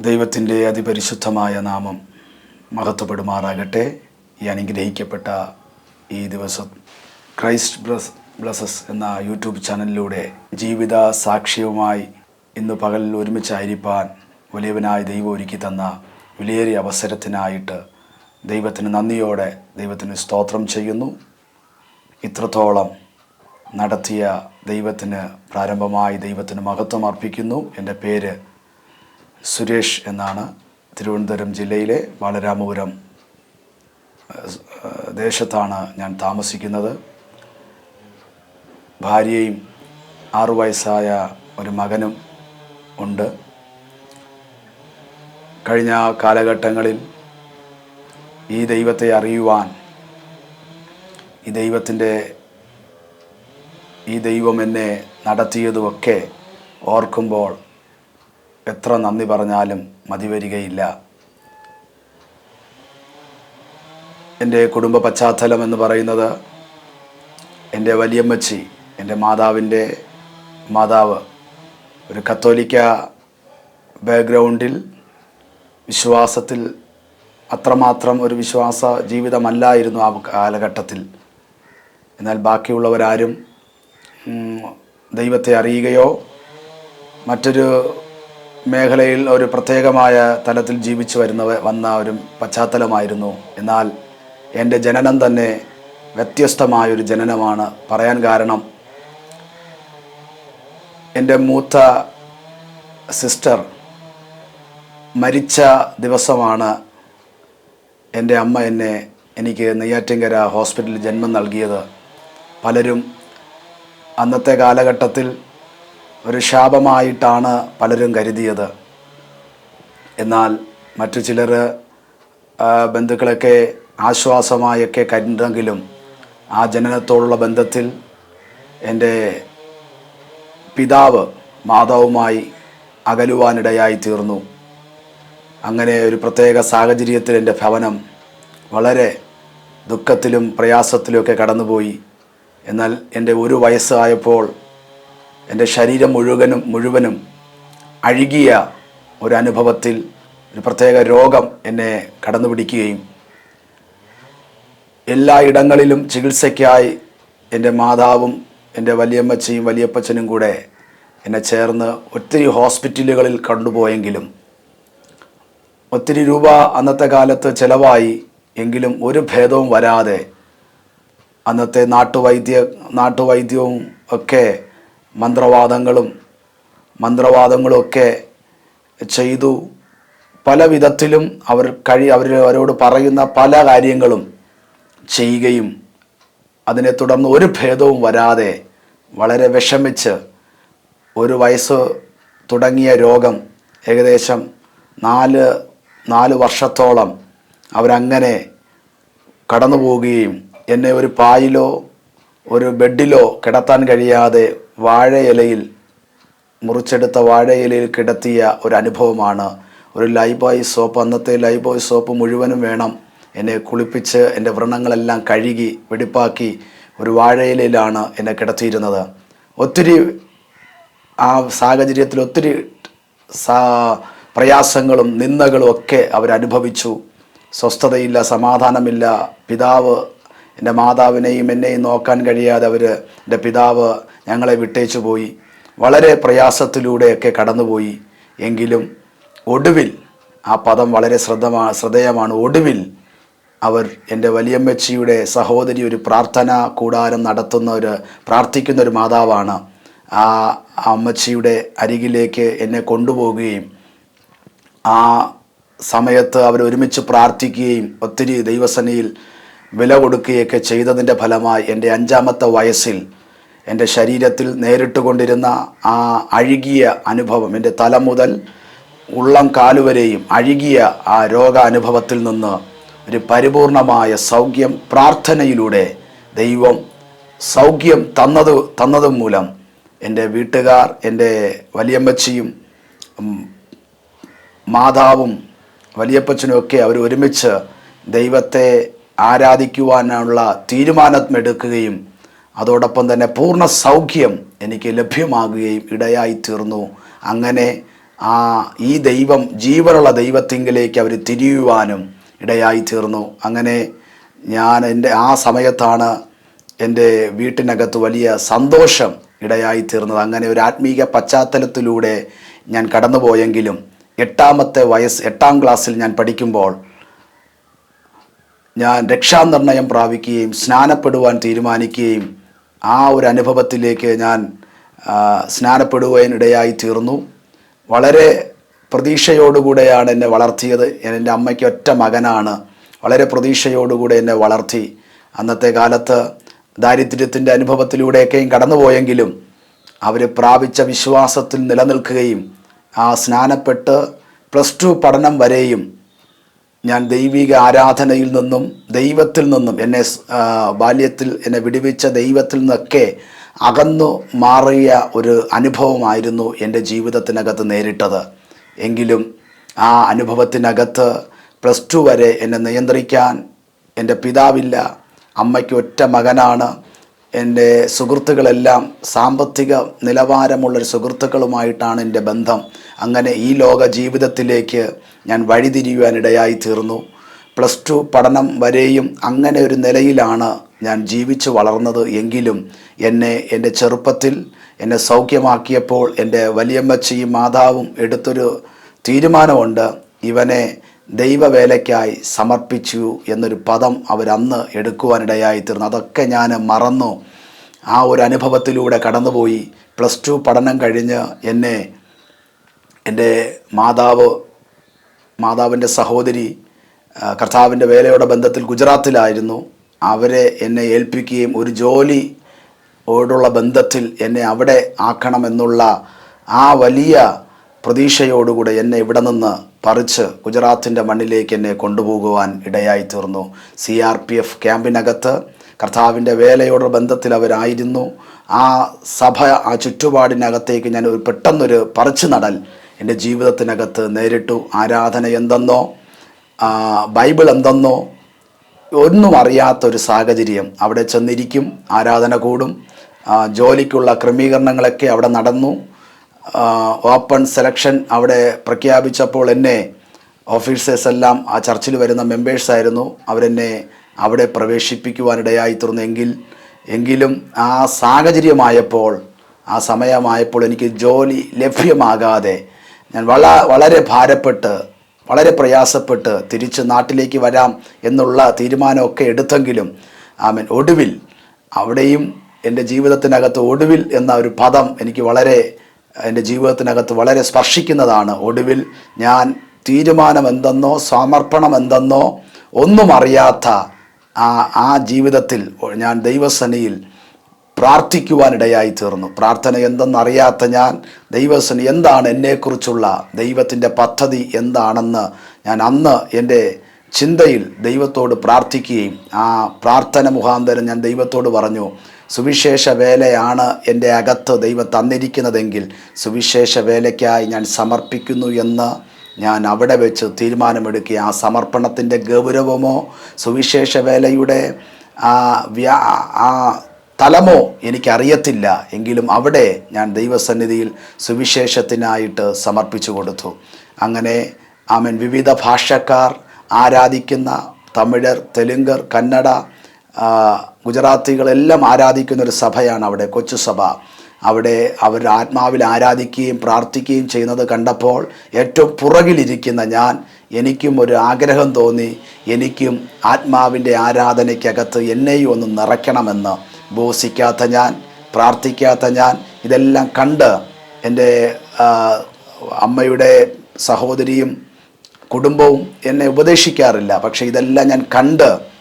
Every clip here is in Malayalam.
ദൈവത്തിന്റെ അതിപരിശുദ്ധമായ നാമം മഹത്വപ്പെടുമാറാകട്ടെ. ഈ അനുഗ്രഹിക്കപ്പെട്ട ഈ ദിവസം ക്രൈസ്റ്റ് ബ്ലസ് ബ്ലസസ് എന്ന യൂട്യൂബ് ചാനലിലൂടെ ജീവിത സാക്ഷ്യവുമായി ഇന്ന് പകലിൽ ഒരുമിച്ചായിരിക്കാൻ വലിയവനായ ദൈവം ഒരുക്കി തന്ന വിലയേറിയ അവസരത്തിനായിട്ട് ദൈവത്തിന് നന്ദിയോടെ ദൈവത്തിന് സ്തോത്രം ചെയ്യുന്നു. ഇത്രത്തോളം നടത്തിയ ദൈവത്തിന് പ്രാരംഭമായി ദൈവത്തിന് മഹത്വം അർപ്പിക്കുന്നു. എന്റെ പേര് സുരേഷ് എന്നാണ് തിരുവനന്തപുരം ജില്ലയിലെ ഏഹ്, ദേശത്താണ് ഞാൻ താമസിക്കുന്നത്. ഭാര്യയും ആറു വയസ്സായ ഒരു മകനും ഉണ്ട്. കഴിഞ്ഞ കാലഘട്ടങ്ങളിൽ ഈ ദൈവത്തെ അറിയുവാൻ ഈ ദൈവത്തിന്റെ ഈ ദൈവം എന്നെ നടത്തിയതുമൊക്കെ ഓർക്കുമ്പോൾ എത്ര നന്ദി പറഞ്ഞാലും മതി വരികയില്ല എന്റെ കുടുംബ പശ്ചാത്തലം എന്ന് പറയുന്നത് എന്റെ വലിയമ്മച്ചി എന്റെ മാതാവിന്റെ മാതാവ് ഒരു കത്തോലിക്ക ബാക്ക്ഗ്രൗണ്ടിൽ വിശ്വാസത്തിൽ അത്രമാത്രം ഒരു വിശ്വാസ ജീവിതമല്ലായിരുന്നു ആ കാലഘട്ടത്തിൽ. എന്നാൽ ബാക്കിയുള്ളവരാരും ദൈവത്തെ അറിയുകയോ മറ്റൊരു മേഖലയിൽ ഒരു പ്രത്യേകമായ തലത്തിൽ ജീവിച്ചു വരുന്ന വന്ന ഒരു പശ്ചാത്തലമായിരുന്നു. എന്നാൽ എന്റെ ജനനം തന്നെ വ്യത്യസ്തമായൊരു ജനനമാണ് പറയാൻ കാരണം എന്റെ മൂത്ത സിസ്റ്റർ മരിച്ച ദിവസമാണ് എന്റെ അമ്മ എന്നെ എനിക്ക് നെയ്യാറ്റിങ്കര ഹോസ്പിറ്റലിൽ ജന്മം നൽകിയത്. പലരും അന്നത്തെ കാലഘട്ടത്തിൽ ഒരു ശാപമായിട്ടാണ് പലരും കരുതിയത്. എന്നാൽ മറ്റു ചിലർ ബന്ധുക്കളൊക്കെ ആശ്വാസമായൊക്കെ കരുതെങ്കിലും ആ ജനനത്തോടുള്ള ബന്ധത്തിൽ എന്റെ പിതാവ് മാതാവുമായി അകലുവാനിടയായി തീർന്നു. അങ്ങനെ ഒരു പ്രത്യേക സാഹചര്യത്തിൽ എന്റെ ഭവനം വളരെ ദുഃഖത്തിലും പ്രയാസത്തിലുമൊക്കെ കടന്നുപോയി. എന്നാൽ എന്റെ ഒരു വയസ്സായപ്പോൾ എന്റെ ശരീരം മുഴുവനും മുഴുവനും അഴുകിയ ഒരു അനുഭവത്തിൽ ഒരു പ്രത്യേക രോഗം എന്നെ കടന്നു പിടിക്കുകയും എല്ലാ ഇടങ്ങളിലും ചികിത്സയ്ക്കായി എന്റെ മാതാവും എന്റെ വലിയമ്മച്ചയും വലിയപ്പച്ചനും കൂടെ എന്നെ ചേർന്ന് ഒത്തിരി ഹോസ്പിറ്റലുകളിൽ കണ്ടുപോയെങ്കിലും ഒത്തിരി രൂപ അന്നത്തെ കാലത്ത് ചിലവായി എങ്കിലും ഒരു ഭേദവും വരാതെ അന്നത്തെ നാട്ടുവൈദ്യ നാട്ടുവൈദ്യവും ഒക്കെ മന്ത്രവാദങ്ങളും മന്ത്രവാദങ്ങളൊക്കെ ചെയ്തു പല വിധത്തിലും അവർ കഴി അവർ അവരോട് പറയുന്ന പല കാര്യങ്ങളും ചെയ്യുകയും അതിനെ തുടർന്ന് ഒരു ഭേദവും വരാതെ വളരെ വിഷമിച്ച് ഒരു വയസ്സ് തുടങ്ങിയ രോഗം ഏകദേശം നാല് നാല് വർഷത്തോളം അവരങ്ങനെ കടന്നു പോവുകയും എന്നെ ഒരു പായിലോ ഒരു ബെഡിലോ കിടത്താൻ കഴിയാതെ വാഴയിലയിൽ മുറിച്ചെടുത്ത വാഴയിലയിൽ കിടത്തിയ ഒരു അനുഭവമാണ്. ഒരു ലൈബോയ് സോപ്പ് അന്നത്തെ ലൈബോയ് സോപ്പ് മുഴുവനും വേണം. എന്നെ കുളിപ്പിച്ച് എന്റെ വ്രണങ്ങളെല്ലാം കഴുകി വെടിപ്പാക്കി ഒരു വാഴയിലയിലാണ് എന്നെ കിടത്തിയിരുന്നത്. ഒത്തിരി ആ സാഹചര്യത്തിൽ ഒത്തിരി സാ പ്രയാസങ്ങളും നിന്ദകളും ഒക്കെ അവരനുഭവിച്ചു. സ്വസ്ഥതയില്ല സമാധാനമില്ല. പിതാവ് എന്റെ മാതാവിനെയും എന്നെയും നോക്കാൻ കഴിയാതെ അവർ എന്റെ പിതാവ് ഞങ്ങളെ വിട്ടേച്ചു പോയി. വളരെ പ്രയാസത്തിലൂടെയൊക്കെ കടന്നുപോയി. എങ്കിലും ഒടുവിൽ ആ പദം വളരെ ശ്രദ്ധമാ ശ്രദ്ധേയമാണ്. ഒടുവിൽ അവർ എന്റെ വലിയമ്മച്ചിയുടെ സഹോദരി ഒരു പ്രാർത്ഥന കൂടാരം നടത്തുന്ന ഒരു പ്രാർത്ഥിക്കുന്ന ഒരു മാതാവാണ്. ആ അമ്മച്ചിയുടെ അരികിലേക്ക് എന്നെ കൊണ്ടുപോകുകയും ആ സമയത്ത് അവർ ഒരുമിച്ച് പ്രാർത്ഥിക്കുകയും ഒത്തിരി ദൈവസനയിൽ വില കൊടുക്കുകയൊക്കെ ചെയ്തതിന്റെ ഫലമായി എന്റെ അഞ്ചാമത്തെ വയസ്സിൽ എന്റെ ശരീരത്തിൽ നേരിട്ട് കൊണ്ടിരുന്ന ആ അഴുകിയ അനുഭവം എന്റെ തല മുതൽ ഉള്ളം കാലുവരെയും അഴുകിയ ആ രോഗാനുഭവത്തിൽ നിന്ന് ഒരു പരിപൂർണമായ സൗഖ്യം പ്രാർത്ഥനയിലൂടെ ദൈവം സൗഖ്യം തന്നത് തന്നതും മൂലം എന്റെ വീട്ടുകാർ എന്റെ വലിയമ്മച്ചിയും മാതാവും വലിയപ്പച്ചനും ഒക്കെ അവർ ഒരുമിച്ച് ദൈവത്തെ ആരാധിക്കുവാനുള്ള തീരുമാനമെടുക്കുകയും അതോടൊപ്പം തന്നെ പൂർണ സൗഖ്യം എനിക്ക് ലഭ്യമാകുകയും ഇടയായി തീർന്നു അങ്ങനെ ആ ഈ ദൈവം ജീവനുള്ള ദൈവത്തിങ്കിലേക്ക് അവർ തിരിയുവാനും ഇടയായി തീർന്നു അങ്ങനെ ഞാൻ എന്റെ ആ സമയത്താണ് എന്റെ വീട്ടിനകത്ത് വലിയ സന്തോഷം ഇടയായി തീർന്നത് അങ്ങനെ ഒരു ആത്മീക പശ്ചാത്തലത്തിലൂടെ ഞാൻ കടന്നുപോയെങ്കിലും എട്ടാമത്തെ വയസ്സ് എട്ടാം ക്ലാസ്സിൽ ഞാൻ പഠിക്കുമ്പോൾ ഞാൻ രക്ഷാനിർണയം പ്രാപിക്കുകയും സ്നാനപ്പെടുവാൻ തീരുമാനിക്കുകയും ആ ഒരു അനുഭവത്തിലേക്ക് ഞാൻ സ്നാനപ്പെടുവാനിടയായി തീർന്നു. വളരെ പ്രതീക്ഷയോടുകൂടെയാണ് എന്നെ വളർത്തിയത്. എന്റെ അമ്മയ്ക്ക് ഒറ്റ മകനാണ്. വളരെ പ്രതീക്ഷയോടുകൂടെ എന്നെ വളർത്തി. അന്നത്തെ കാലത്ത് ദാരിദ്ര്യത്തിന്റെ അനുഭവത്തിലൂടെയൊക്കെയും കടന്നുപോയെങ്കിലും അവർ പ്രാപിച്ച വിശ്വാസത്തിൽ നിലനിൽക്കുകയും ആ സ്നാനപ്പെട്ട് പ്ലസ് ടു പഠനം വരെയും ഞാൻ ദൈവിക ആരാധനയിൽ നിന്നും ദൈവത്തിൽ നിന്നും എന്നെ ബാല്യത്തിൽ എന്നെ വിടുവിച്ച ദൈവത്തിൽ നിന്നൊക്കെ അകന്നു മാറിയ ഒരു അനുഭവമായിരുന്നു എന്റെ ജീവിതത്തിനകത്ത് നേരിട്ടത്. എങ്കിലും ആ അനുഭവത്തിനകത്ത് പ്ലസ് ടു വരെ എന്നെ നിയന്ത്രിക്കാൻ എന്റെ പിതാവില്ല. അമ്മയ്ക്ക് ഒറ്റ മകനാണ്. എന്റെ സുഹൃത്തുക്കളെല്ലാം സാമ്പത്തിക നിലവാരമുള്ള സുഹൃത്തുക്കളുമായിട്ടാണ് എന്റെ ബന്ധം. അങ്ങനെ ഈ ലോക ജീവിതത്തിലേക്ക് ഞാൻ വഴിതിരിയുവാനിടയായി തീർന്നു പ്ലസ് ടു പഠനം വരെയും അങ്ങനെ ഒരു നിലയിലാണ് ഞാൻ ജീവിച്ചു വളർന്നത് എങ്കിലും എന്നെ എന്റെ ചെറുപ്പത്തിൽ എന്നെ സൗഖ്യമാക്കിയപ്പോൾ എന്റെ വലിയമ്മച്ചിയും മാതാവും എടുത്തൊരു തീരുമാനമുണ്ട്. ഇവനെ ദൈവവേലയ്ക്കായി സമർപ്പിച്ചു എന്നൊരു പദം അവരന്ന് എടുക്കുവാനിടയായി തീർന്നു അതൊക്കെ ഞാൻ മറന്നു. ആ ഒരു അനുഭവത്തിലൂടെ കടന്നുപോയി. പ്ലസ് ടു പഠനം കഴിഞ്ഞ് എന്നെ എന്റെ മാതാവ് മാതാവിന്റെ സഹോദരി കർത്താവിന്റെ വേലയുടെ ബന്ധത്തിൽ ഗുജറാത്തിലായിരുന്നു. അവരെ എന്നെ ഏൽപ്പിക്കുകയും ഒരു ജോലി ഓടുള്ള ബന്ധത്തിൽ എന്നെ അവിടെ ആക്കണമെന്നുള്ള ആ വലിയ പ്രതീക്ഷയോടുകൂടെ എന്നെ ഇവിടെ നിന്ന് പറിച്ച് ഗുജറാത്തിന്റെ മണ്ണിലേക്ക് എന്നെ കൊണ്ടുപോകുവാൻ ഇടയായി തീർന്നു. സി ആർ പി എഫ് ക്യാമ്പിനകത്ത് കർത്താവിന്റെ വേലയോട് ബന്ധത്തിൽ അവരായിരുന്നു. ആ സഭ ആ ചുറ്റുപാടിനകത്തേക്ക് ഞാൻ ഒരു പെട്ടെന്നൊരു പറിച്ചു നടൽ എന്റെ ജീവിതത്തിനകത്ത് നേരിട്ടു. ആരാധന എന്തെന്നോ ബൈബിൾ എന്തെന്നോ ഒന്നും അറിയാത്തൊരു സാഹചര്യം അവിടെ ചെന്നിരിക്കും. ആരാധന കൂടും. ജോലിക്കുള്ള ക്രമീകരണങ്ങളൊക്കെ അവിടെ നടന്നു. ഓപ്പൺ സെലക്ഷൻ അവിടെ പ്രഖ്യാപിച്ചപ്പോൾ എന്നെ ഓഫീസേഴ്സ് എല്ലാം ആ ചർച്ചിൽ വരുന്ന മെമ്പേഴ്സായിരുന്നു അവരെന്നെ അവിടെ പ്രവേശിപ്പിക്കുവാനിടയായി തീർന്നു. എങ്കിൽ എങ്കിലും ആ സാഹചര്യമായപ്പോൾ ആ സമയമായപ്പോൾ എനിക്ക് ജോലി ലഭ്യമാകാതെ ഞാൻ വള വളരെ ഭാരപ്പെട്ട് വളരെ പ്രയാസപ്പെട്ട് തിരിച്ച് നാട്ടിലേക്ക് വരാം എന്നുള്ള തീരുമാനമൊക്കെ എടുത്തെങ്കിലും ആമൻ ഒടുവിൽ അവിടെയും എന്റെ ജീവിതത്തിനകത്ത് ഒടുവിൽ എന്ന ഒരു പദം എനിക്ക് വളരെ എന്റെ ജീവിതത്തിനകത്ത് വളരെ സ്പർശിക്കുന്നതാണ്. ഒടുവിൽ ഞാൻ തീരുമാനം എന്തെന്നോ സമർപ്പണം എന്തെന്നോ ഒന്നും അറിയാത്ത ആ ആ ജീവിതത്തിൽ ഞാൻ ദൈവസനയിൽ പ്രാർത്ഥിക്കുവാനിടയായി തീർന്നു പ്രാർത്ഥന എന്തെന്നറിയാത്ത ഞാൻ ദൈവസന എന്താണ് എന്നെക്കുറിച്ചുള്ള ദൈവത്തിന്റെ പദ്ധതി എന്താണെന്ന് ഞാൻ അന്ന് എന്റെ ചിന്തയിൽ ദൈവത്തോട് പ്രാർത്ഥിക്കുകയും ആ പ്രാർത്ഥന മുഖാന്തരം ഞാൻ ദൈവത്തോട് പറഞ്ഞു. സുവിശേഷ വേലയാണ് എന്റെ അകത്ത് ദൈവം തന്നിരിക്കുന്നതെങ്കിൽ സുവിശേഷ വേലയ്ക്കായി ഞാൻ സമർപ്പിക്കുന്നു എന്ന് ഞാൻ അവിടെ വെച്ച് തീരുമാനമെടുക്കുക. ആ സമർപ്പണത്തിന്റെ ഗൗരവമോ സുവിശേഷ വേലയുടെ ആ വ്യാ ആ തലമോ എനിക്കറിയത്തില്ല. എങ്കിലും അവിടെ ഞാൻ ദൈവസന്നിധിയിൽ സുവിശേഷത്തിനായിട്ട് സമർപ്പിച്ചു കൊടുത്തു. അങ്ങനെ ആമൻ. വിവിധ ഭാഷക്കാർ ആരാധിക്കുന്ന തമിഴർ തെലുങ്കർ കന്നഡ ഗുജറാത്തികളെല്ലാം ആരാധിക്കുന്ന ഒരു സഭയാണ് അവിടെ കൊച്ചു സഭ. അവിടെ അവർ ആത്മാവിൽ ആരാധിക്കുകയും പ്രാർത്ഥിക്കുകയും ചെയ്യുന്നത് കണ്ടപ്പോൾ ഏറ്റവും പുറകിലിരിക്കുന്ന ഞാൻ എനിക്കും ഒരു ആഗ്രഹം തോന്നി എനിക്കും ആത്മാവിന്റെ ആരാധനയ്ക്കകത്ത് എന്നെയും ഒന്ന് നിറയ്ക്കണമെന്ന് ബോസിക്കാത്ത ഞാൻ പ്രാർത്ഥിക്കാത്ത ഞാൻ ഇതെല്ലാം കണ്ട് എന്റെ അമ്മയുടെ സഹോദരിയും കുടുംബവും എന്നെ ഉപദേശിക്കാറില്ല. പക്ഷേ ഇതെല്ലാം ഞാൻ കണ്ട്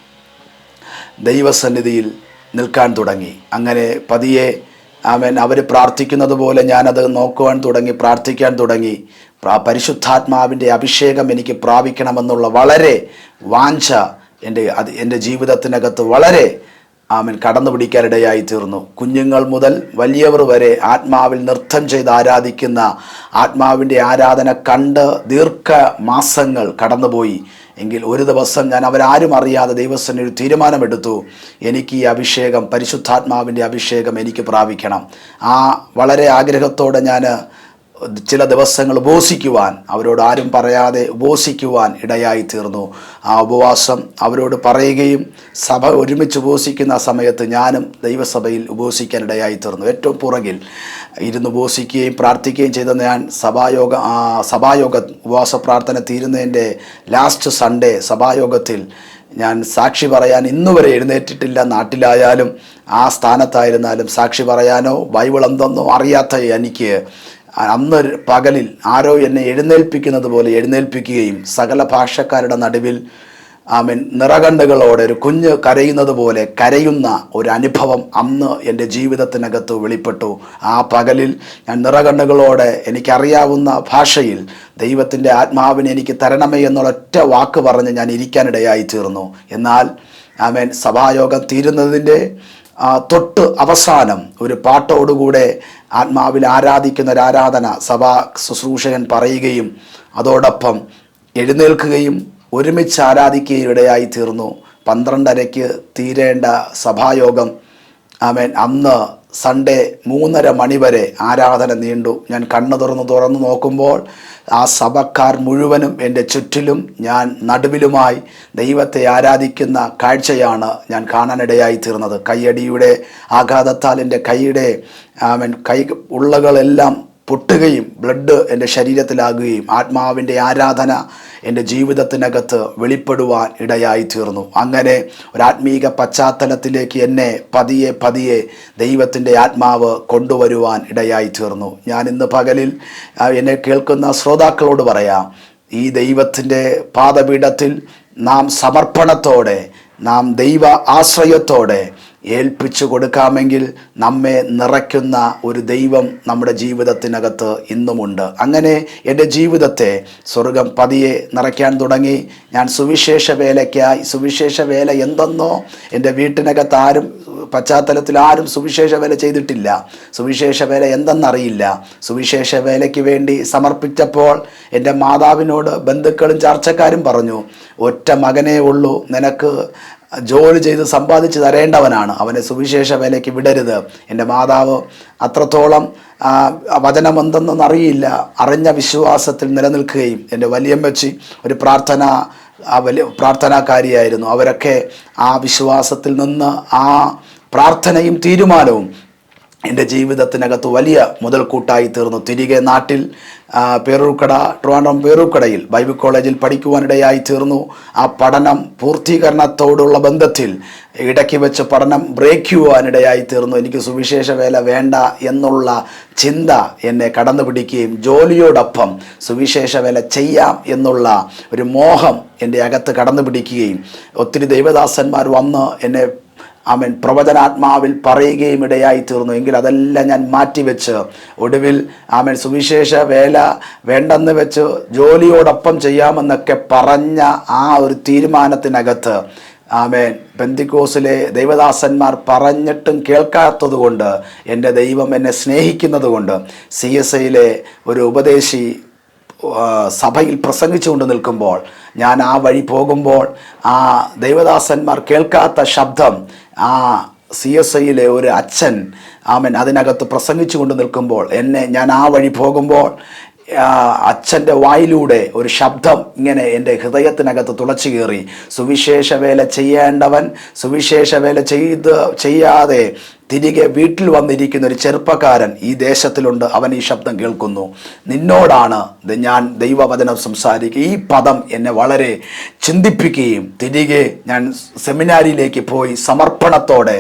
ദൈവസന്നിധിയിൽ നിൽക്കാൻ തുടങ്ങി. അങ്ങനെ പതിയെ അവൻ അവർ പ്രാർത്ഥിക്കുന്നത് പോലെ ഞാനത് നോക്കുവാൻ തുടങ്ങി പ്രാർത്ഥിക്കാൻ തുടങ്ങി. പ്രാ- പരിശുദ്ധാത്മാവിന്റെ അഭിഷേകം എനിക്ക് പ്രാപിക്കണമെന്നുള്ള വളരെ വാഞ്ച എന്റെ അത് എന്റെ ജീവിതത്തിനകത്ത് വളരെ ആമൻ കടന്നു പിടിക്കാനിടയായി തീർന്നു. കുഞ്ഞുങ്ങൾ മുതൽ വലിയവർ വരെ ആത്മാവിൽ നൃത്തം ചെയ്ത് ആരാധിക്കുന്ന ആത്മാവിന്റെ ആരാധന കണ്ട് ദീർഘ മാസങ്ങൾ കടന്നുപോയി. എങ്കിൽ ഒരു ദിവസം ഞാൻ അവരാരും അറിയാതെ ദൈവസ്ഥന് ഒരു തീരുമാനമെടുത്തു. എനിക്ക് ഈ അഭിഷേകം പരിശുദ്ധാത്മാവിന്റെ അഭിഷേകം എനിക്ക് പ്രാപിക്കണം. ആ വളരെ ആഗ്രഹത്തോടെ ഞാൻ ചില ദിവസങ്ങൾ ഉപവസിക്കുവാൻ അവരോട് ആരും പറയാതെ ഉപവസിക്കുവാൻ ഇടയായി തീർന്നു. ആ ഉപവാസം അവരോട് പറയുകയും സഭ ഒരുമിച്ച് ഉപവസിക്കുന്ന സമയത്ത് ഞാനും ദൈവസഭയിൽ ഉപവസിക്കാൻ ഇടയായി തീർന്നു. ഏറ്റവും പുറകിൽ ഇരുന്ന് ഉപവസിക്കുകയും പ്രാർത്ഥിക്കുകയും ചെയ്ത ഞാൻ സഭായോഗ സഭായോഗ ഉപവാസ പ്രാർത്ഥന തീരുന്നതിന്റെ ലാസ്റ്റ് സൺഡേ സഭായോഗത്തിൽ ഞാൻ സാക്ഷി പറയാൻ ഇന്നു വരെ എഴുന്നേറ്റിട്ടില്ല. നാട്ടിലായാലും ആ സ്ഥാനത്തായിരുന്നാലും സാക്ഷി പറയാനോ ബൈബിൾ എന്തെന്നോ അറിയാത്ത എനിക്ക് അന്ന് പകലിൽ ആരോ എന്നെ എഴുന്നേൽപ്പിക്കുന്നത് പോലെ എഴുന്നേൽപ്പിക്കുകയും സകല ഭാഷക്കാരുടെ നടുവിൽ ആമൻ നിറകണ്ണുകളോടെ ഒരു കുഞ്ഞ് കരയുന്നത് പോലെ കരയുന്ന ഒരു അനുഭവം അന്ന് എന്റെ ജീവിതത്തിനകത്ത് വെളിപ്പെട്ടു. ആ പകലിൽ ഞാൻ നിറകണ്ണുകളോടെ എനിക്കറിയാവുന്ന ഭാഷയിൽ ദൈവത്തിന്റെ ആത്മാവിനെ എനിക്ക് തരണമേ എന്നുള്ള എന്നൊരൊറ്റ വാക്ക് പറഞ്ഞ് ഞാൻ ഇരിക്കാനിടയായി തീർന്നു. എന്നാൽ ആമേൻ സഭായോഗം തീരുന്നതിന്റെ തൊട്ട് അവസാനം ഒരു പാട്ടോടുകൂടെ ആത്മാവിൽ ആരാധിക്കുന്ന ഒരു ആരാധന സഭാ ശുശ്രൂഷകൻ പറയുകയും അതോടൊപ്പം എഴുന്നേൽക്കുകയും ഒരുമിച്ച് ആരാധിക്കുകയും ഇടയായി തീർന്നു. പന്ത്രണ്ടരയ്ക്ക് തീരേണ്ട സഭായോഗം. ആമേൻ. അന്ന് സൺഡേ മൂന്നര മണിവരെ ആരാധന നീണ്ടു. ഞാൻ കണ്ണു തുറന്ന് തുറന്നു നോക്കുമ്പോൾ ആ സഭക്കാർ മുഴുവനും എന്റെ ചുറ്റിലും ഞാൻ നടുവിലുമായി ദൈവത്തെ ആരാധിക്കുന്ന കാഴ്ചയാണ് ഞാൻ കാണാനിടയായി തീർന്നത്. കൈയടിയുടെ ആഘാതത്താൽ എന്റെ കൈയുടെ ആമൻ കൈ ഉള്ളകളെല്ലാം പൊട്ടുകയും ബ്ലഡ് എന്റെ ശരീരത്തിലാകുകയും ആത്മാവിന്റെ ആരാധന എന്റെ ജീവിതത്തിനകത്ത് വെളിപ്പെടുവാൻ ഇടയായി തീർന്നു അങ്ങനെ ഒരാത്മീക പശ്ചാത്തലത്തിലേക്ക് എന്നെ പതിയെ പതിയെ ദൈവത്തിന്റെ ആത്മാവ് കൊണ്ടുവരുവാൻ ഇടയായി തീർന്നു ഞാൻ ഇന്ന് പകലിൽ എന്നെ കേൾക്കുന്ന ശ്രോതാക്കളോട് പറയാം ഈ ദൈവത്തിന്റെ പാദപീഠത്തിൽ നാം സമർപ്പണത്തോടെ നാം ദൈവ ആശ്രയത്തോടെ ഏൽപ്പിച്ചു കൊടുക്കാമെങ്കിൽ നമ്മെ നിറയ്ക്കുന്ന ഒരു ദൈവം നമ്മുടെ ജീവിതത്തിനകത്ത് ഇന്നുമുണ്ട്. അങ്ങനെ എന്റെ ജീവിതത്തെ സ്വർഗം പതിയെ നിറയ്ക്കാൻ തുടങ്ങി. ഞാൻ സുവിശേഷ വേലയ്ക്കായി സുവിശേഷ വേല എന്തെന്നോ എന്റെ വീട്ടിനകത്ത് ആരും പശ്ചാത്തലത്തിൽ ആരും സുവിശേഷ വേല ചെയ്തിട്ടില്ല. സുവിശേഷ വേല എന്തെന്നറിയില്ല. സുവിശേഷ വേലയ്ക്ക് വേണ്ടി സമർപ്പിച്ചപ്പോൾ എന്റെ മാതാവിനോട് ബന്ധുക്കളും ചർച്ചക്കാരും പറഞ്ഞു ഒറ്റ മകനേ ഉള്ളൂ. നിനക്ക് ജോലി ചെയ്ത് സമ്പാദിച്ച് തരേണ്ടവനാണ്. അവനെ സുവിശേഷ വേലയ്ക്ക് വിടരുത്. എന്റെ മാതാവ് അത്രത്തോളം ആ, വചനം എന്തെന്നൊന്നും അറിയില്ല അറിഞ്ഞ വിശ്വാസത്തിൽ നിലനിൽക്കുകയും എന്റെ വലിയമ്മച്ചി ഒരു പ്രാർത്ഥന ആ വലിയ പ്രാർത്ഥനാകാരിയായിരുന്നു. അവരൊക്കെ ആ വിശ്വാസത്തിൽ നിന്ന് ആ പ്രാർത്ഥനയും തീരുമാനവും എന്റെ ജീവിതത്തിനകത്ത് വലിയ മുതൽക്കൂട്ടായി തീർന്നു. തിരികെ നാട്ടിൽ പേറൂക്കട ട്രിവാൻഡ്രം പേരൂർക്കടയിൽ ബൈബിൾ കോളേജിൽ പഠിക്കുവാനിടയായി തീർന്നു. ആ പഠനം പൂർത്തീകരണത്തോടുള്ള ബന്ധത്തിൽ ഇടയ്ക്ക് വെച്ച് പഠനം ബ്രേക്ക് ചെയ്യുവാനിടയായി തീർന്നു. എനിക്ക് സുവിശേഷ വേല വേണ്ട എന്നുള്ള ചിന്ത എന്നെ കടന്നു പിടിക്കുകയും ജോലിയോടൊപ്പം സുവിശേഷ വേല ചെയ്യാം എന്നുള്ള ഒരു മോഹം എന്റെ അകത്ത് കടന്നു പിടിക്കുകയും ഒത്തിരി ദൈവദാസന്മാർ വന്ന് എന്നെ അവൻ പ്രവചനാത്മാവിൽ പറയുകയും ഇടയായി തീർന്നു. എങ്കിൽ അതെല്ലാം ഞാൻ മാറ്റിവെച്ച് ഒടുവിൽ അവൻ സുവിശേഷ വേല വേണ്ടെന്ന് വെച്ച് ജോലിയോടൊപ്പം ചെയ്യാമെന്നൊക്കെ പറഞ്ഞ ആ ഒരു തീരുമാനത്തിനകത്ത് ആമേൻ പെന്തിക്കോസിലെ ദൈവദാസന്മാർ പറഞ്ഞിട്ടും കേൾക്കാത്തത് കൊണ്ട് എന്റെ ദൈവം എന്നെ സ്നേഹിക്കുന്നത് കൊണ്ട് സി എസ് ഐയിലെ ഒരു ഉപദേശി സഭയിൽ പ്രസംഗിച്ചുകൊണ്ട് നിൽക്കുമ്പോൾ ഞാൻ ആ വഴി പോകുമ്പോൾ ആ ദൈവദാസന്മാർ കേൾക്കാത്ത ശബ്ദം ആ സി എസ് ഐയിലെ ഒരു അച്ഛൻ ആമൻ അതിനകത്ത് പ്രസംഗിച്ചു കൊണ്ട് നിൽക്കുമ്പോൾ എന്നെ ഞാൻ ആ വഴി പോകുമ്പോൾ അച്ഛന്റെ വായിലൂടെ ഒരു ശബ്ദം ഇങ്ങനെ എന്റെ ഹൃദയത്തിനകത്ത് തുളച്ചു കയറി. സുവിശേഷ വേല ചെയ്യേണ്ടവൻ സുവിശേഷ വേല ചെയ്ത് ചെയ്യാതെ തിരികെ വീട്ടിൽ വന്നിരിക്കുന്ന ഒരു ചെറുപ്പക്കാരൻ ഈ ദേശത്തിലുണ്ട്. അവൻ ഈ ശബ്ദം കേൾക്കുന്നു. നിന്നോടാണ് ഞാൻ ദൈവവചനം സംസാരിക്കുക ഈ പദം എന്നെ വളരെ ചിന്തിപ്പിക്കുകയും തിരികെ ഞാൻ സെമിനാരിയിലേക്ക് പോയി സമർപ്പണത്തോടെ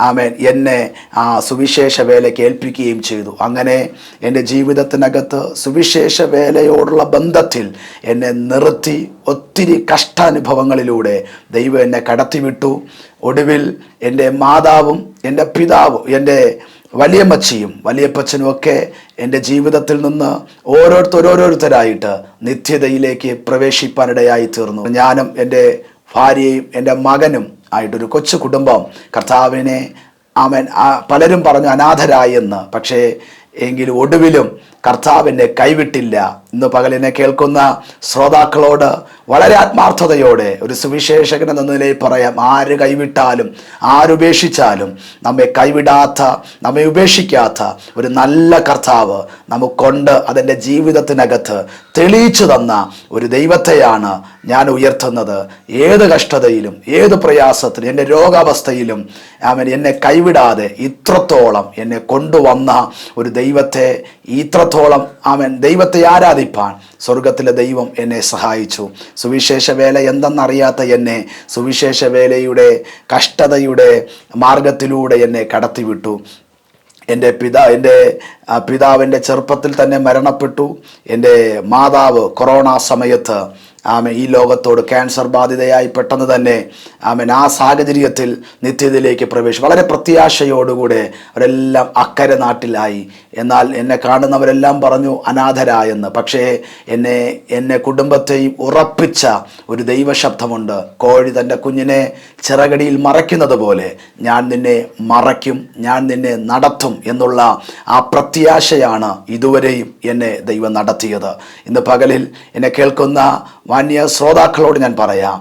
ആമേൻ. എന്നെ ആ സുവിശേഷ വേലയ്ക്ക് ഏൽപ്പിക്കുകയും ചെയ്തു. അങ്ങനെ എന്റെ ജീവിതത്തിനകത്ത് സുവിശേഷ വേലയോടുള്ള ബന്ധത്തിൽ എന്നെ നിർത്തി ഒത്തിരി കഷ്ടാനുഭവങ്ങളിലൂടെ ദൈവം എന്നെ കടത്തിവിട്ടു. ഒടുവിൽ എന്റെ മാതാവും എന്റെ പിതാവും എന്റെ വലിയമ്മച്ചിയും വലിയപ്പച്ചനും ഒക്കെ എന്റെ ജീവിതത്തിൽ നിന്ന് ഓരോരുത്തർ ഓരോരുത്തരായിട്ട് നിത്യതയിലേക്ക് പ്രവേശിപ്പാനിടയായി തീർന്നു. ഞാനും എന്റെ ഭാര്യയും എന്റെ മകനും ആയിട്ടൊരു കൊച്ചു കുടുംബം. കർത്താവിനെ അവൻ പലരും പറഞ്ഞു അനാഥരായി എന്ന്. പക്ഷേ എങ്കിലും ഒടുവിലും കർത്താവ് എന്നെ കൈവിട്ടില്ല ഇന്ന് പകലിനെ കേൾക്കുന്ന ശ്രോതാക്കളോട് വളരെ ആത്മാർത്ഥതയോടെ ഒരു സുവിശേഷകൻ എന്ന നിലയിൽ പറയാം ആര് കൈവിട്ടാലും ആരുപേക്ഷിച്ചാലും നമ്മെ കൈവിടാത്ത നമ്മെ ഉപേക്ഷിക്കാത്ത ഒരു നല്ല കർത്താവ് നമുക്കൊണ്ട്. അതിന്റെ ജീവിതത്തിനകത്ത് തെളിയിച്ചു തന്ന ഒരു ദൈവത്തെയാണ് ഞാൻ ഉയർത്തുന്നത്. ഏത് കഷ്ടതയിലും ഏത് പ്രയാസത്തിലും എന്റെ രോഗാവസ്ഥയിലും അവൻ എന്നെ കൈവിടാതെ ഇത്രത്തോളം എന്നെ കൊണ്ടുവന്ന ഒരു ദൈവത്തെ ഇത്രത്തോളം അവൻ ദൈവത്തെ ആരാധിപ്പാൻ സ്വർഗത്തിലെ ദൈവം എന്നെ സഹായിച്ചു. സുവിശേഷ വേല എന്തെന്നറിയാത്ത എന്നെ സുവിശേഷ വേലയുടെ കഷ്ടതയുടെ മാർഗത്തിലൂടെ എന്നെ കടത്തിവിട്ടു. എന്റെ പിതാ എന്റെ പിതാവിന്റെ ചെറുപ്പത്തിൽ തന്നെ മരണപ്പെട്ടു. എന്റെ മാതാവ് കൊറോണ സമയത്ത് ആമൻ ഈ ലോകത്തോട് ക്യാൻസർ ബാധിതയായി പെട്ടെന്ന് തന്നെ ആമൻ ആ സാഹചര്യത്തിൽ നിത്യതയിലേക്ക് പ്രവേശിച്ചു. വളരെ പ്രത്യാശയോടുകൂടെ അവരെല്ലാം അക്കരെ നാട്ടിലായി. എന്നാൽ എന്നെ കാണുന്നവരെല്ലാം പറഞ്ഞു അനാഥരായെന്ന്. പക്ഷേ എന്നെ എന്നെ കുടുംബത്തെയും ഉറപ്പിച്ച ഒരു ദൈവശബ്ദമുണ്ട്. കോഴി തന്റെ കുഞ്ഞിനെ ചിറകടിയിൽ മറയ്ക്കുന്നത് പോലെ ഞാൻ നിന്നെ മറയ്ക്കും ഞാൻ നിന്നെ നടത്തും എന്നുള്ള ആ പ്രത്യാശയാണ് ഇതുവരെയും എന്നെ ദൈവം നടത്തിയത്. ഇന്ന് പകലിൽ എന്നെ കേൾക്കുന്ന മാന്യ ശ്രോതാക്കളോട് ഞാൻ പറയാം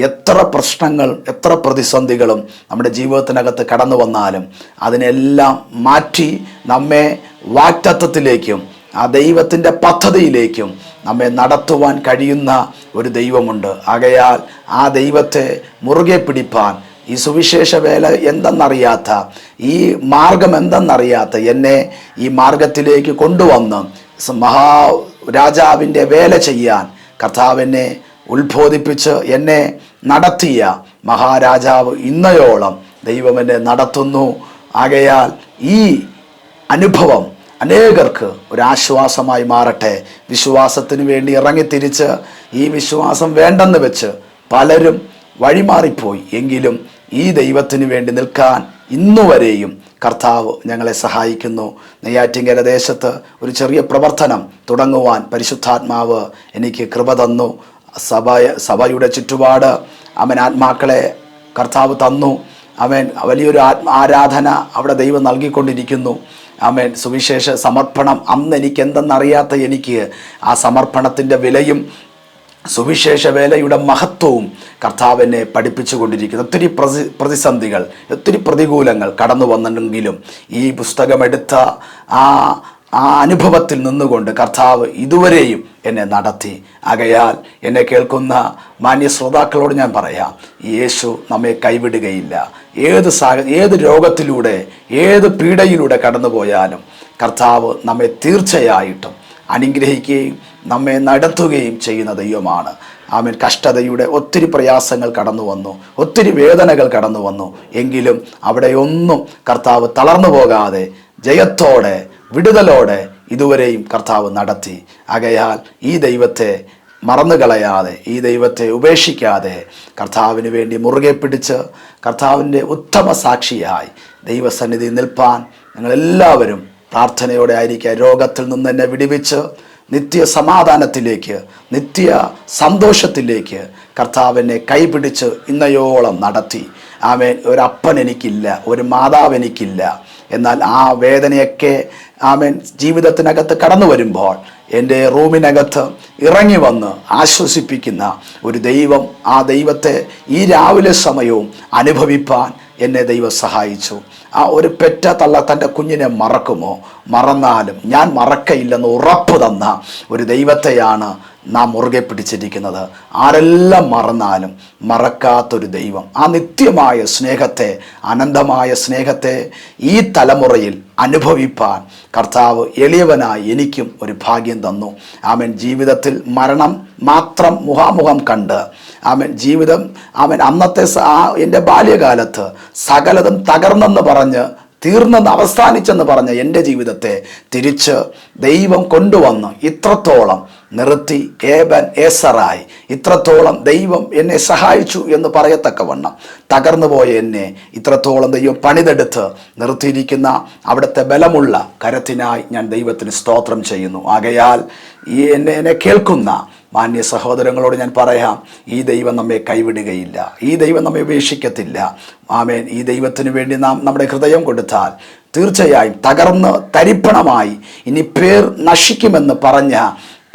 എത്ര പ്രശ്നങ്ങൾ എത്ര പ്രതിസന്ധികളും നമ്മുടെ ജീവിതത്തിനകത്ത് കടന്നു വന്നാലും അതിനെല്ലാം മാറ്റി നമ്മെ വാക്തത്വത്തിലേക്കും ആ ദൈവത്തിന്റെ പദ്ധതിയിലേക്കും നമ്മെ നടത്തുവാൻ കഴിയുന്ന ഒരു ദൈവമുണ്ട്. ആകയാൽ ആ ദൈവത്തെ മുറുകെ പിടിപ്പാൻ ഈ സുവിശേഷ വേല എന്തെന്നറിയാത്ത ഈ മാർഗം എന്തെന്നറിയാത്ത എന്നെ ഈ മാർഗത്തിലേക്ക് കൊണ്ടുവന്ന് മഹാ രാജാവിന്റെ വേല ചെയ്യാൻ കർത്താവിനെ ഉത്ബോധിപ്പിച്ച് എന്നെ നടത്തിയ മഹാരാജാവ് ഇന്നയോളം ദൈവം എന്നെ നടത്തുന്നു. ആകയാൽ ഈ അനുഭവം അനേകർക്ക് ഒരാശ്വാസമായി മാറട്ടെ. വിശ്വാസത്തിന് വേണ്ടി ഇറങ്ങിത്തിരിച്ച് ഈ വിശ്വാസം വേണ്ടെന്ന് വെച്ച് പലരും വഴിമാറിപ്പോയി. എങ്കിലും ഈ ദൈവത്തിന് വേണ്ടി നിൽക്കാൻ ഇന്നുവരെയും കർത്താവ് ഞങ്ങളെ സഹായിക്കുന്നു. നെയ്യാറ്റിങ്കര ദേശത്ത് ഒരു ചെറിയ പ്രവർത്തനം തുടങ്ങുവാൻ പരിശുദ്ധാത്മാവ് എനിക്ക് കൃപ തന്നു. സഭ സഭയുടെ ചുറ്റുപാട് അവൻ ആത്മാക്കളെ കർത്താവ് തന്നു. അവൻ വലിയൊരു ആത്മ ആരാധന അവിടെ ദൈവം നൽകിക്കൊണ്ടിരിക്കുന്നു. അവൻ സുവിശേഷ സമർപ്പണം അന്ന് എനിക്ക് എന്തെന്നറിയാത്ത എനിക്ക് ആ സമർപ്പണത്തിന്റെ വിലയും സുവിശേഷ വേലയുടെ മഹത്വവും കർത്താവിനെ പഠിപ്പിച്ചുകൊണ്ടിരിക്കുന്നു. ഒത്തിരി പ്രതി പ്രതിസന്ധികൾ ഒത്തിരി പ്രതികൂലങ്ങൾ കടന്നു വന്നെങ്കിലും ഈ പുസ്തകമെടുത്ത ആ ആ അനുഭവത്തിൽ നിന്നുകൊണ്ട് കർത്താവ് ഇതുവരെയും എന്നെ നടത്തി. അകയാൽ എന്നെ കേൾക്കുന്ന മാന്യ ശ്രോതാക്കളോട് ഞാൻ പറയാം യേശു നമ്മെ കൈവിടുകയില്ല. ഏത് സാഹ ഏത് രോഗത്തിലൂടെ ഏത് പീഡയിലൂടെ കടന്നു പോയാലും കർത്താവ് നമ്മെ തീർച്ചയായിട്ടും അനുഗ്രഹിക്കുകയും നമ്മെ നടത്തുകയും ചെയ്യുന്ന ദൈവമാണ്. ആമൻ. കഷ്ടതയുടെ ഒത്തിരി പ്രയാസങ്ങൾ കടന്നു വന്നു. ഒത്തിരി വേദനകൾ കടന്നു വന്നു. എങ്കിലും അവിടെയൊന്നും കർത്താവ് തളർന്നു പോകാതെ ജയത്തോടെ വിടുതലോടെ ഇതുവരെയും കർത്താവ് നടത്തി. അകയാൽ ഈ ദൈവത്തെ മറന്നു കളയാതെ ഈ ദൈവത്തെ ഉപേക്ഷിക്കാതെ കർത്താവിന് വേണ്ടി മുറുകെ പിടിച്ച് കർത്താവിന്റെ ഉത്തമ സാക്ഷിയായി ദൈവസന്നിധി നിൽപ്പാൻ ഞങ്ങളെല്ലാവരും പ്രാർത്ഥനയോടെ ആയിരിക്കുക രോഗത്തിൽ നിന്ന് എന്നെ വിടിവിച്ച് നിത്യ സമാധാനത്തിലേക്ക് നിത്യ സന്തോഷത്തിലേക്ക് കർത്താവിനെ കൈപിടിച്ച് ഇന്നയോളം നടത്തി. ആമേൻ. ഒരപ്പൻ എനിക്കില്ല ഒരു മാതാവ് എനിക്കില്ല. എന്നാൽ ആ വേദനയൊക്കെ ആമേൻ ജീവിതത്തിനകത്ത് കടന്നു വരുമ്പോൾ എന്റെ റൂമിനകത്ത് ഇറങ്ങി വന്ന് ആശ്വസിപ്പിക്കുന്ന ഒരു ദൈവം ആ ദൈവത്തെ ഈ രാവിലെ സമയവും അനുഭവിപ്പാൻ എന്നെ ദൈവം സഹായിച്ചു. ആ ഒരു പെറ്റ തള്ള തന്റെ കുഞ്ഞിനെ മറക്കുമോ? മറന്നാലും. ഞാൻ മറക്കയില്ലെന്ന് ഉറപ്പ് തന്ന ഒരു ദൈവത്തെയാണ് നാം മുറുകെ പിടിച്ചിരിക്കുന്നത്. ആരെല്ലാം മറന്നാലും മറക്കാത്തൊരു ദൈവം. ആ നിത്യമായ സ്നേഹത്തെ അനന്തമായ സ്നേഹത്തെ ഈ തലമുറയിൽ അനുഭവിപ്പാൻ കർത്താവ് എളിയവനായി എനിക്കും ഒരു ഭാഗ്യം തന്നു. ആമൻ. ജീവിതത്തിൽ മരണം മാത്രം മുഖാമുഖം കണ്ട് ആമൻ ജീവിതം ആമൻ അന്നത്തെ ആ എന്റെ ബാല്യകാലത്ത് സകലതും തകർന്നെന്ന് പറഞ്ഞ് തീർന്നെന്ന് അവസാനിച്ചെന്ന് പറഞ്ഞ എന്റെ ജീവിതത്തെ തിരിച്ച് ദൈവം കൊണ്ടുവന്ന് ഇത്രത്തോളം നിർത്തി ഏബൻ ഏസറായി. ഇത്രത്തോളം ദൈവം എന്നെ സഹായിച്ചു എന്ന് പറയത്തക്കവണ്ണം തകർന്നു പോയ എന്നെ ഇത്രത്തോളം ദൈവം പണിതെടുത്ത് നിർത്തിയിരിക്കുന്ന അവിടുത്തെ ബലമുള്ള കരത്തിനായി ഞാൻ ദൈവത്തിന് സ്തോത്രം ചെയ്യുന്നു. ആകയാൽ ഈ എന്നെ എന്നെ കേൾക്കുന്ന മാന്യ സഹോദരങ്ങളോട് ഞാൻ പറയാം ഈ ദൈവം നമ്മെ കൈവിടുകയില്ല ഈ ദൈവം നമ്മെ ഉപേക്ഷിക്കത്തില്ല. ആമേൻ. ഈ ദൈവത്തിന് വേണ്ടി നാം നമ്മുടെ ഹൃദയം കൊടുത്താൽ തീർച്ചയായും തകർന്ന് തരിപ്പണമായി ഇനി പേർ നശിക്കുമെന്ന് പറഞ്ഞ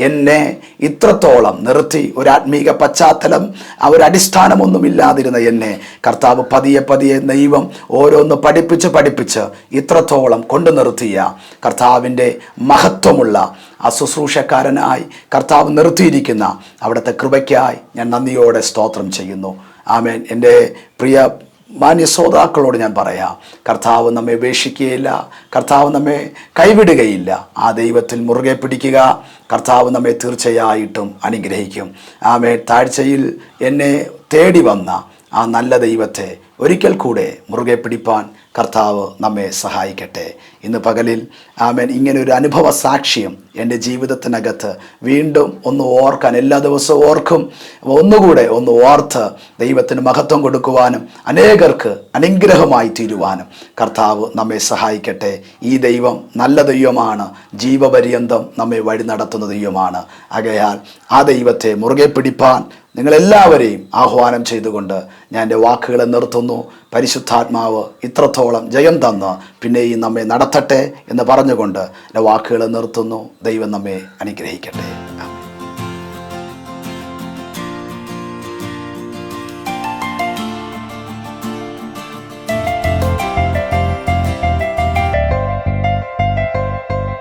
എന്നെ ഇത്രത്തോളം നിർത്തി ഒരു ആത്മീക പശ്ചാത്തലം ആ ഒരു അടിസ്ഥാനമൊന്നുമില്ലാതിരുന്ന എന്നെ കർത്താവ് പതിയെ പതിയെ ദൈവം ഓരോന്ന് പഠിപ്പിച്ച് പഠിപ്പിച്ച് ഇത്രത്തോളം കൊണ്ടു നിർത്തിയ കർത്താവിന്റെ മഹത്വമുള്ള ആ ശുശ്രൂഷക്കാരനായി കർത്താവ് നിർത്തിയിരിക്കുന്ന അവിടുത്തെ കൃപയ്ക്കായി ഞാൻ നന്ദിയോടെ സ്തോത്രം ചെയ്യുന്നു. ആമേൻ. എന്റെ പ്രിയ മാന്യ ശ്രോതാക്കളോട് ഞാൻ പറയാം കർത്താവ് നമ്മെ ഉപേക്ഷിക്കുകയില്ല കർത്താവ് നമ്മെ കൈവിടുകയില്ല. ആ ദൈവത്തിൽ മുറുകെ പിടിക്കുക കർത്താവ് നമ്മെ തീർച്ചയായിട്ടും അനുഗ്രഹിക്കും. ആമേ താഴ്ചയിൽ എന്നെ തേടി വന്ന ആ നല്ല ദൈവത്തെ ഒരിക്കൽ കൂടെ മുറുകെ പിടിപ്പാൻ കർത്താവ് നമ്മെ സഹായിക്കട്ടെ. ഇന്ന് പകലിൽ ആമേൻ. ഇങ്ങനെ ഒരു അനുഭവ സാക്ഷ്യം എന്റെ ജീവിതത്തിനകത്ത് വീണ്ടും ഒന്ന് ഓർക്കാൻ എല്ലാ ദിവസവും ഓർക്കും. ഒന്നുകൂടെ ഒന്ന് ഓർത്ത് ദൈവത്തിന് മഹത്വം കൊടുക്കുവാനും അനേകർക്ക് അനുഗ്രഹമായി തീരുവാനും കർത്താവ് നമ്മെ സഹായിക്കട്ടെ. ഈ ദൈവം നല്ല ദൈവമാണ്. ജീവപര്യന്തം നമ്മെ വഴി നടത്തുന്ന ദൈവമാണ്. ആകയാൽ ആ ദൈവത്തെ മുറുകെ പിടിപ്പാൻ നിങ്ങളെല്ലാവരെയും ആഹ്വാനം ചെയ്തുകൊണ്ട് ഞാൻ എന്റെ വാക്കുകളെ നിർത്തുന്നു. പരിശുദ്ധാത്മാവ് ഇത്രത്തോളം ജയം തന്ന് പിന്നെയും നമ്മെ നടത്തട്ടെ എന്ന് പറഞ്ഞുകൊണ്ട് എന്റെ വാക്കുകൾ നിർത്തുന്നു. ദൈവം നമ്മെ അനുഗ്രഹിക്കട്ടെ.